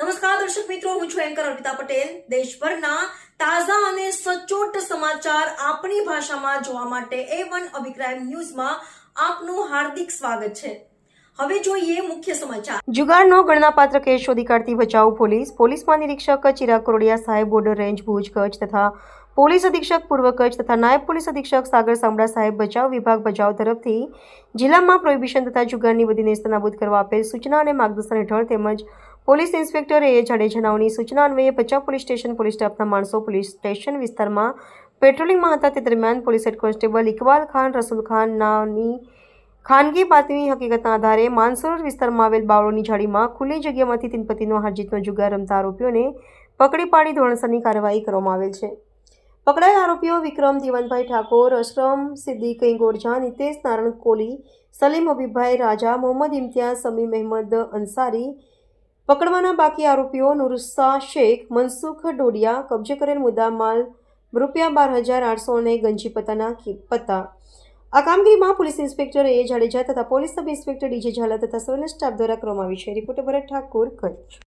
નમસ્કાર, દર્શક મિત્રો, હું છું એન્કર અર્પિતા પટેલ. દેશભરના તાજા અને સચોટ સમાચાર આપણી ભાષામાં જોવા માટે એ વન અભિક્રાઇમ ન્યૂઝમાં આપનું હાર્દિક સ્વાગત છે. હવે જોઈએ મુખ્ય સમાચાર. જુગારનો ગણનાપાત્ર કેસ શોધી કાઢતી બચાવ પોલીસ. પોલીસ મહાનિરીક્ષક ચિરાગ કોરડિયા સાહેબ બોર્ડર રેન્જ ભુજ કચ્છ તથા પોલીસ અધિક્ષક પૂર્વ કચ્છ તથા નાયબ પોલીસ અધિક્ષક સાગર સામડા સાહેબ બચાવ વિભાગ બચાવ તરફથી જિલ્લામાં પ્રોહિબિશન તથા જુગારની બધી નેસ્તનાબૂદ કરવા આપેલ સૂચના અને માર્ગદર્શન હેઠળ તેમજ પોલીસ ઇન્સ્પેક્ટર એ જાડેજાનાઓની સૂચના અન્વયે ભચાઉ પોલીસ સ્ટેશન પોલીસ સ્ટાફના માણસો પોલીસ સ્ટેશન વિસ્તારમાં પેટ્રોલિંગમાં હતા. તે દરમિયાન police head constable Iqbal Khan, Rasul Khan ખાનગી બાતમી હકીકતના આધારે માનસરોવર વિસ્તારમાં આવેલ બાવળોની જાળીમાં ખુલ્લી જગ્યામાંથી તિનપતિનો હારજીતનો જુગાર રમતા આરોપીઓને પકડી પાડી ધોરણસરની કાર્યવાહી કરવામાં આવેલ છે. પકડાયેલ આરોપીઓ વિક્રમ દીવનભાઈ ઠાકોર, અશરમ, સિદ્દીક ઇંગોરજા નિતેશ નારણ કોલી, સલીમ અભિભાઈ, રાજા, મોહમ્મદ ઇમ્તિયાઝ, સમીમ અહેમદ અંસારી પકડવાના બાકી આરોપીઓ નુરુસ્સા શેખ, મનસુખ ડોડિયા કબજે કરેલ મુદ્દામાલ રૂપિયા બાર હજાર આઠસો અને ગંજી પત્તાના પત્તા. આ કામગીરીમાં પોલીસ ઇન્સ્પેક્ટર એ જાડેજા તથા police sub inspector DJ Jhala તથા સર્વેલન્સ સ્ટાફ દ્વારા કરવામાં આવી છે. રિપોર્ટર ભરત ઠાકોર કચ્છ.